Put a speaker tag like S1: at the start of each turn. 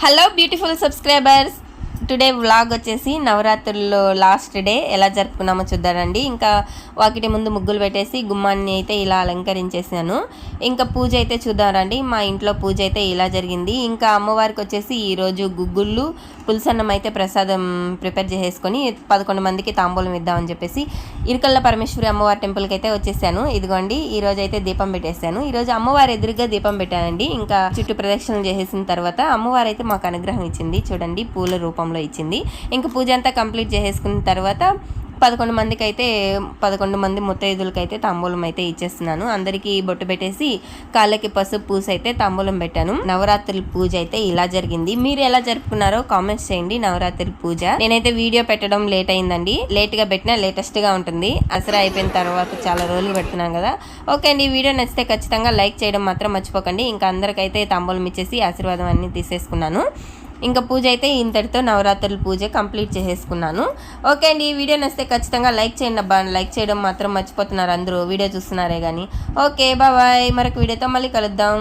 S1: Hello beautiful subscribers Today vlog వచ్చేసి నవరాత్రుల్లో last day. ఎలా జరుపుకున్నామో చూద్దారండి ఇంకా వాకిటి ముందు ముగ్గులు పెట్టేసి గుమ్మాన్ని అయితే ఇలా అలంకరించేసాను ఇంకా పూజ అయితే చూద్దామండి. మా ఇంట్లో పూజ అయితే ఇలా జరిగింది. ఇంకా అమ్మవారికి వచ్చేసి ఈరోజు గుగ్గుళ్ళు పులుసన్నం అయితే ప్రసాదం ప్రిపేర్ చేసేసుకొని పదకొండు మందికి తాంబూలం ఇద్దామని చెప్పేసి ఇరుకల్ల పరమేశ్వరి అమ్మవారి టెంపుల్కి అయితే వచ్చేసాను. ఇదిగోండి ఈ అయితే దీపం పెట్టేశాను. ఈ రోజు అమ్మవారి ఎదురుగా దీపం పెట్టానండి. ఇంకా చుట్టూ ప్రదక్షిణలు చేసేసిన తర్వాత అమ్మవారు అయితే మాకు అనుగ్రహం ఇచ్చింది. చూడండి పూల రూపంలో ఇచ్చింది. ఇంకా పూజ అంతా కంప్లీట్ చేసేసుకున్న తర్వాత పదకొండు మందికి అయితే పదకొండు మంది ముత్తైదులకి అయితే తాంబూలం అయితే ఇచ్చేస్తున్నాను. అందరికీ బొట్టు పెట్టేసి కాళ్ళకి పసుపు పూస అయితే తాంబూలం పెట్టాను. నవరాత్రుల పూజ అయితే ఇలా జరిగింది. మీరు ఎలా జరుపుకున్నారో కామెంట్స్ చేయండి. నవరాత్రుల పూజ. నేనైతే వీడియో పెట్టడం లేట్ అయిందండి. లేట్గా పెట్టినా లేటెస్ట్గా ఉంటుంది. అసలు అయిపోయిన తర్వాత చాలా రోజులు పెడుతున్నాం కదా. ఓకే అండి. వీడియో నచ్చితే ఖచ్చితంగా లైక్ చేయడం మాత్రం మర్చిపోకండి. ఇంకా అందరికైతే తాంబూలం ఇచ్చేసి ఆశీర్వాదం అన్ని తీసేసుకున్నాను. ఇంకా పూజ అయితే ఇంతటితో నవరాత్రుల పూజ కంప్లీట్ చేసేసుకున్నాను. ఓకే అండి ఈ వీడియో నచ్చితే ఖచ్చితంగా లైక్ చేయండి అబ్బా. లైక్ చేయడం మాత్రం మర్చిపోతున్నారు అందరూ. వీడియో చూస్తున్నారే కానీ ఓకే బాబాయ్ మరొక వీడియోతో మళ్ళీ కలుద్దాం.